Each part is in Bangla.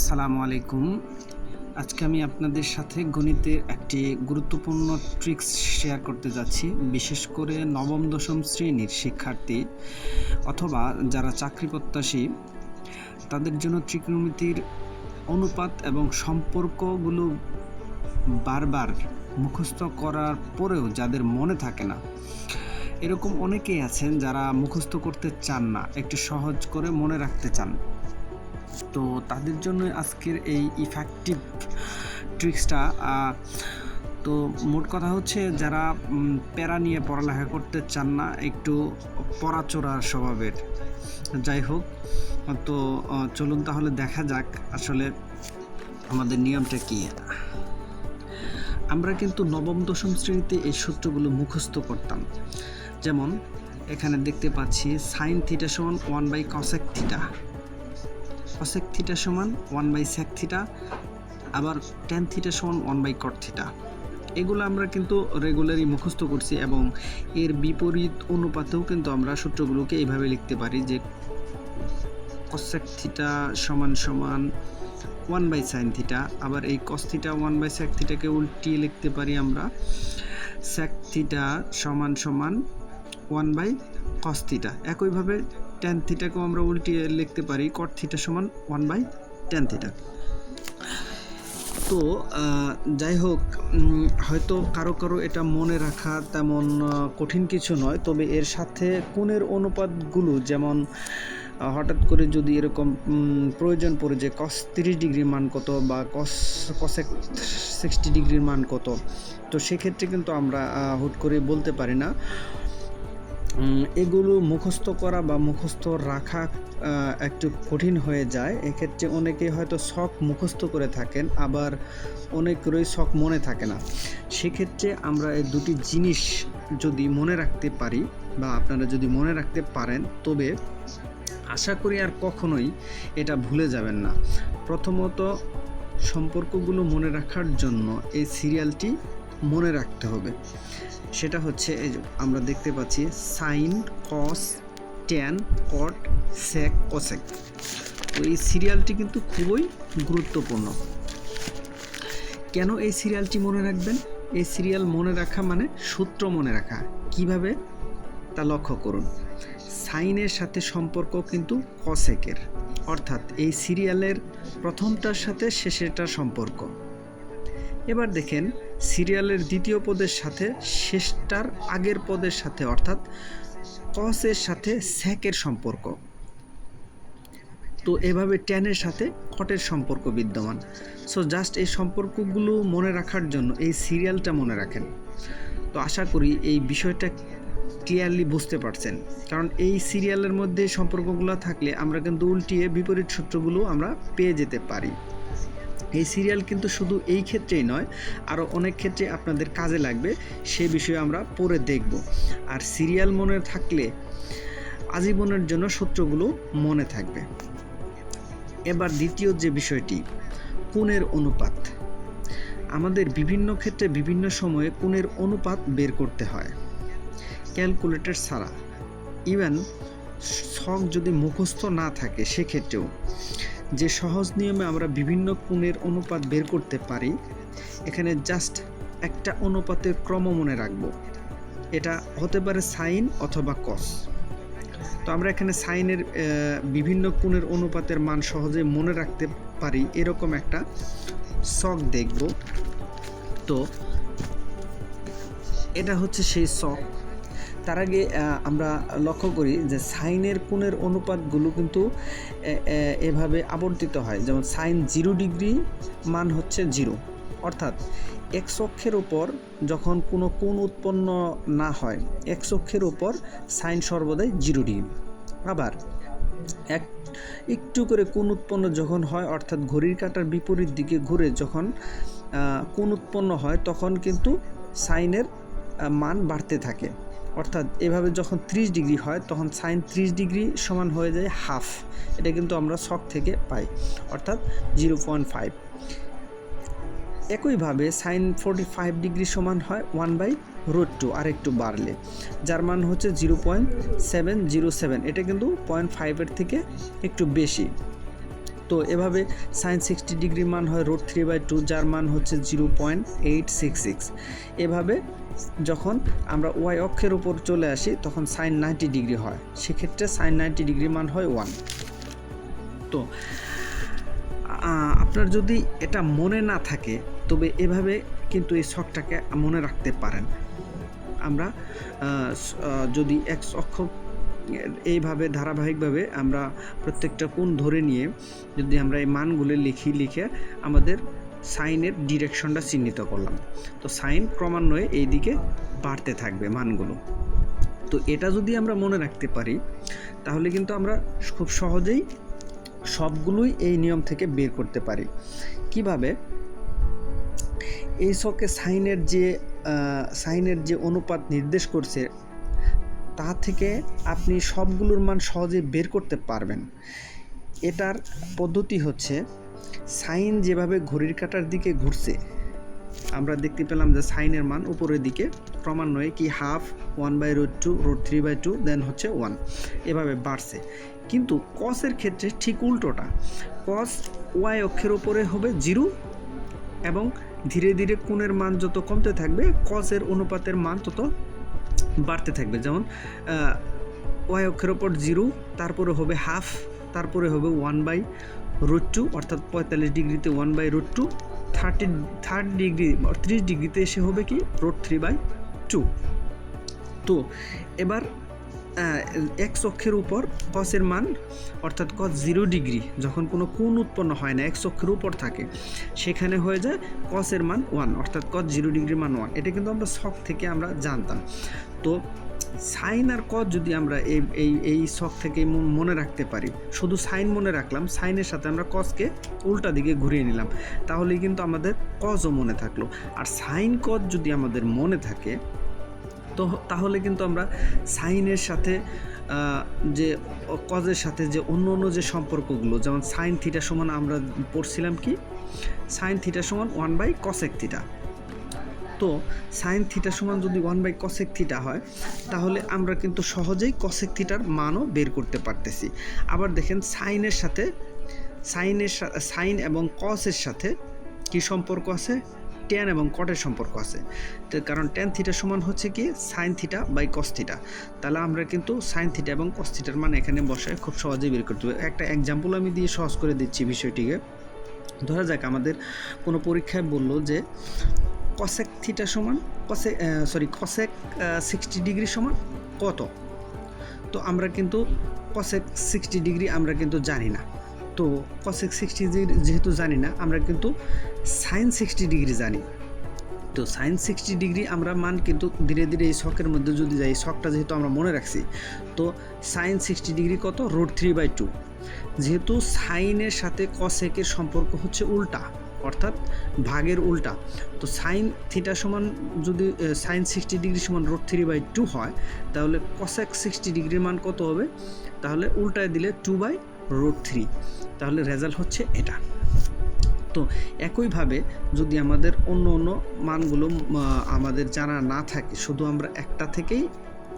আসসালামু আলাইকুম। আজকে আমি আপনাদের সাথে গণিতের একটি গুরুত্বপূর্ণ ট্রিক্স শেয়ার করতে যাচ্ছি, বিশেষ করে নবম, দশম শ্রেণির শিক্ষার্থী অথবা যারা চাকরি প্রত্যাশী, তাদের জন্য ত্রিকোণমিতির অনুপাত এবং সম্পর্কগুলো বারবার মুখস্থ করার পরেও যাদের মনে থাকে না। এরকম অনেকেই আছেন যারা মুখস্থ করতে চান না, একটু সহজ করে মনে রাখতে চান। তো তাদের জন্য আজকের এই ইফেক্টিভ ট্রিক্সটা তো মোট কথা হচ্ছে যারা প্যারা নিয়ে পড়ালেখা করতে চান না, একটু পড়াচোরা স্বভাবের। যাই হোক, তো চলুন তাহলে দেখা যাক আসলে আমাদের নিয়মটা কী। আমরা কিন্তু নবম, দশম শ্রেণীতে এই সূত্রগুলো মুখস্থ করতাম। যেমন, এখানে দেখতে পাচ্ছি সাইন থিটা সমান one by cosec theta cosec theta সমান ওয়ান বাই সেক থিটা আবার টেন থিটা সমান ওয়ান বাই কট থিটা এগুলো আমরা কিন্তু রেগুলারই মুখস্থ করছি এবং এর বিপরীত অনুপাতেও কিন্তু আমরা সূত্রগুলোকে এইভাবে লিখতে পারি যে কসেক থিটা সমান সমান ওয়ান বাই সাইন থিটা আবার এই cos theta one by sec থিটাকে উল্টিয়ে লিখতে পারি আমরা। সেক থিটা সমান সমান ওয়ান বাই কস থিটা একইভাবে টেন থিটাকেও আমরা উল্টিয়ে লিখতে পারি কট থিটা সমান ওয়ান বাই টেন থিটা তো যাই হোক হয়তো কারও কারও এটা মনে রাখা তেমন কঠিন কিছু নয়, তবে এর সাথে কোণের অনুপাতগুলো যেমন হঠাৎ করে যদি এরকম প্রয়োজন পড়ে যে কস তিরিশ ডিগ্রির মান কত বা কস কসেক সিক্সটি ডিগ্রির মান কত, তো সেক্ষেত্রে কিন্তু আমরা হুট করে বলতে পারি না। এগুলো মুখস্থ করা বা মুখস্থ রাখা একটু কঠিন হয়ে যায়। এক্ষেত্রে অনেকে হয়তো শখ মুখস্থ করে থাকেন, আবার অনেকেরই শখ মনে থাকে না। সেক্ষেত্রে আমরা এই দুটি জিনিস যদি মনে রাখতে পারি বা আপনারা যদি মনে রাখতে পারেন, তবে আশা করি আর কখনোই এটা ভুলে যাবেন না। প্রথমত, সম্পর্কগুলো মনে রাখার জন্য এই সিরিয়ালটি মনে রাখতে হবে। সেটা হচ্ছে এই যে আমরা দেখতে পাচ্ছি sine cos tan cot sec cosec. তো এই সিরিয়ালটি কিন্তু খুবই গুরুত্বপূর্ণ। কেন এই সিরিয়ালটি মনে রাখবেন? এই সিরিয়াল মনে রাখা মানে সূত্র মনে রাখা। কীভাবে? তা লক্ষ্য করুন। সাইনের সাথে সম্পর্ক কিন্তু কসেকের। অর্থাৎ এই সিরিয়ালের প্রথমটার সাথে শেষেরটার সম্পর্ক। এবার দেখেন সিরিয়ালের দ্বিতীয় পদের সাথে, শেষটার আগের পদের সাথে, অর্থাৎ কসের সাথে স্যাকের সম্পর্ক। তো এভাবে ট্যানের সাথে কটের সম্পর্ক বিদ্যমান। সো জাস্ট এই সম্পর্কগুলো মনে রাখার জন্য, এই সিরিয়ালটা মনে রাখেন। তো আশা করি এই বিষয়টা ক্লিয়ারলি বুঝতে পারছেন। কারণ এই সিরিয়ালের মধ্যে সম্পর্কগুলো থাকলে আমরা কিন্তু উল্টিয়ে বিপরীত সূত্রগুলো আমরা পেয়ে যেতে পারি। এই সিরিয়াল কিন্তু শুধু এই ক্ষেত্রেই নয় আরও অনেক ক্ষেত্রে আপনাদের কাজে লাগবে, সে বিষয়ে আমরা পরে দেখব। আর সিরিয়াল মনে থাকলে আজীবনের জন্য সূত্রগুলো মনে থাকবে। এবার দ্বিতীয় যে বিষয়টি, কোণের অনুপাত। আমাদের বিভিন্ন ক্ষেত্রে বিভিন্ন সময়ে কোণের অনুপাত বের করতে হয়। ক্যালকুলেটর ছাড়া। ইভেন শখ যদি মুখস্থ না থাকে, সেক্ষেত্রেও। যে সহজ নিয়মে আমরা বিভিন্ন কোণের অনুপাত বের করতে পারি, এখানে জাস্ট একটা অনুপাতের ক্রম মনে রাখব। এটা হতে পারে সাইন অথবা কস তো আমরা এখানে সাইনের বিভিন্ন কোণের অনুপাতের মান সহজে মনে রাখতে পারি, এরকম একটা শখ দেখব। তো এটা হচ্ছে সেই শখ তার আগে আমরা লক্ষ্য করি যে সাইনের কোণের অনুপাতগুলো কিন্তু এভাবে আবর্তিত হয়। যেমন সাইন জিরো ডিগ্রি, মান হচ্ছে জিরো। অর্থাৎ এক্স অক্ষের উপর যখন কোনো কোণ উৎপন্ন না হয় এক্স অক্ষের উপর সাইন সর্বদাই জিরো ডিগ্রি। আবার এক, একটু করে কোণ উৎপন্ন যখন হয়, অর্থাৎ ঘড়ির কাঁটার বিপরীত দিকে ঘুরে যখন কোণ উৎপন্ন হয়, তখন কিন্তু সাইনের মান বাড়তে থাকে। অর্থাৎ এভাবে যখন 30 ডিগ্রি হয়, তখন সাইন 30 ডিগ্রি সমান হয়ে যায় হাফ। এটা কিন্তু আমরা শখ থেকে পাই, অর্থাৎ জিরো পয়েন্ট ফাইভ। একইভাবে সাইন ফোরটি ফাইভ ডিগ্রি সমান হয় ওয়ান বাই রুট টু আর একটু বাড়লে, যার মান হচ্ছে zero point seven zero seven. এটা কিন্তু পয়েন্ট ফাইভের থেকে একটু বেশি। তো এভাবে সাইন সিক্সটি ডিগ্রি মান হয় রোড থ্রি বাই টু, যার মান হচ্ছে zero point eight six six. এভাবে যখন আমরা ওয়াই অক্ষের উপর চলে আসি, তখন সাইন নাইনটি ডিগ্রি হয়। সেক্ষেত্রে সাইন নাইনটি ডিগ্রি মান হয় ওয়ান। তো আপনার যদি এটা মনে না থাকে, তবে এভাবে কিন্তু এই শখটাকে মনে রাখতে পারেন। আমরা যদি এক অক্ষ, এইভাবে ধারাবাহিকভাবে আমরা প্রত্যেকটা কোণ ধরে নিয়ে যদি আমরা এই মানগুলো লিখি, লিখে আমাদের সাইনের ডিরেকশনটা চিহ্নিত করলাম। তো সাইন ক্রমান্বয়ে এই দিকে বাড়তে থাকবে মানগুলো। তো এটা যদি আমরা মনে রাখতে পারি, তাহলে কিন্তু আমরা খুব সহজেই সবগুলোই এই নিয়ম থেকে বের করতে পারি। কীভাবে? এই শকে সাইনের যে সাইনের যে অনুপাত নির্দেশ করছে, তা থেকে আপনি সবগুলোর মান সহজে বের করতে পারবেন। এটার পদ্ধতি হচ্ছে সাইন যেভাবে ঘড়ির কাঁটার দিকে ঘুরছে, আমরা দেখতে পেলাম যে সাইনের মান উপরের দিকে ক্রমান্বয়ে কি half, one by root two root three by two, then হচ্ছে ওয়ান, এভাবে বাড়ছে। কিন্তু কসের ক্ষেত্রে ঠিক উল্টোটা কস ওয়াই অক্ষের উপরে হবে জিরো এবং ধীরে ধীরে কোণের মান যত কমতে থাকবে কসের অনুপাতের মান তত বাড়তে থাকবে। যেমন ওয়াই অক্ষের ওপর জিরো, তারপরে হবে হাফ, তারপরে হবে ওয়ান বাই রুট টু অর্থাৎ পঁয়তাল্লিশ ডিগ্রিতে one by root two thirty third degree ত্রিশ ডিগ্রিতে এসে হবে কি? রুট থ্রি বাই টু তো এবার এক্স অক্ষের উপর কসের মান, অর্থাৎ কস জিরো ডিগ্রি যখন কোনো কোণ উৎপন্ন হয় না এক্স অক্ষের উপর থাকে, সেখানে হয়ে যায় কসের মান ওয়ান অর্থাৎ কস জিরো ডিগ্রি মান ওয়ান এটা কিন্তু আমরা শখ থেকে আমরা জানতাম। তো সাইন আর কস যদি আমরা এই এই এই শখ থেকে মনে রাখতে পারি, শুধু সাইন মনে রাখলাম, সাইনের সাথে আমরা কসকে উল্টা দিকে ঘুরিয়ে নিলাম, তাহলেই কিন্তু আমাদের কজও মনে থাকল। আর সাইন, কজ যদি আমাদের মনে থাকে, তো তাহলে কিন্তু আমরা সাইনের সাথে যে কজের সাথে যে অন্য অন্য যে সম্পর্কগুলো, যেমন সাইন থিটা সমান আমরা পড়ছিলাম কি? সাইন থিটা সমান ওয়ান বাই কসেক থিটা। তো সাইন থিটা সমান যদি ওয়ান বাই কসেক থিটা হয়, তাহলে আমরা কিন্তু সহজেই কসেক থিটার মানও বের করতে পারতেছি। আবার দেখেন সাইনের সাথে সাইনের সাইন এবং কসের সাথে কি সম্পর্ক আছে? ট্যান এবং কটের সম্পর্ক আছে। তো কারণ ট্যান থিটা সমান হচ্ছে কি? Sine theta by cos theta তাহলে আমরা কিন্তু সাইন থিটা এবং কস থিটার মান এখানে বসায় খুব সহজেই বের করতে পারি একটা এক্সাম্পল আমি দিয়ে সহজ করে দিচ্ছি বিষয়টিকে। ধরা যাক আমাদের কোনো পরীক্ষায় বলল যে কসেক থিটা সমান কসে সরি কসেক সিক্সটি ডিগ্রি সমান কত? তো আমরা কিন্তু কসেক সিক্সটি ডিগ্রি আমরা কিন্তু জানি না। তো কসেক সিক্সটি ডিগ্রি যেহেতু জানি না, আমরা কিন্তু সাইন সিক্সটি ডিগ্রি জানি। তো সাইন সিক্সটি ডিগ্রি আমরা মান কিন্তু ধীরে ধীরে এই শখের মধ্যে যদি যাই শখটা যেহেতু আমরা মনে রাখছি, তো সাইন সিক্সটি ডিগ্রি কত? রোড থ্রি বাই টু যেহেতু সাইনের সাথে কসেকের সম্পর্ক হচ্ছে উল্টা অর্থাৎ ভাগের উল্টা। তো সাইন থিটা সমান যদি সাইন সিক্সটি ডিগ্রি সমান রোড থ্রি বাই টু হয়, তাহলে কসেক সিক্সটি ডিগ্রির মান কত হবে? তাহলে উল্টায় দিলে টু বাই রোড থ্রি তাহলে রেজাল্ট হচ্ছে এটা। তো একইভাবে যদি আমাদের অন্য অন্য মানগুলো আমাদের জানা না থাকে, শুধু আমরা একটা থেকেই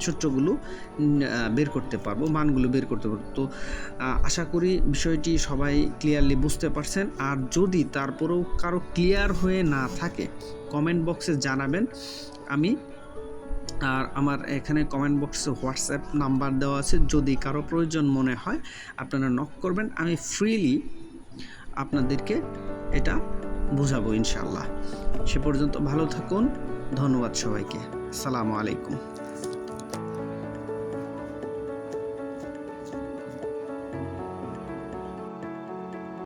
সূত্রগুলো বের করতে পারব, মানগুলো বের করতে পারব। তো আশা করি বিষয়টি সবাই ক্লিয়ারলি বুঝতে পারছেন। আর যদি তারপরেও কারও ক্লিয়ার হয়ে না থাকে কমেন্ট বক্সে জানাবেন। আমি, আর আমার এখানে কমেন্ট বক্সে হোয়াটসঅ্যাপ নাম্বার দেওয়া আছে। যদি কারও প্রয়োজন মনে হয়, আপনারা নক করবেন। আমি ফ্রিলি আপনাদেরকে এটা বোঝাবো ইনশাল্লাহ সে পর্যন্ত ভালো থাকুন। ধন্যবাদ সবাইকে। আসসালামু আলাইকুম।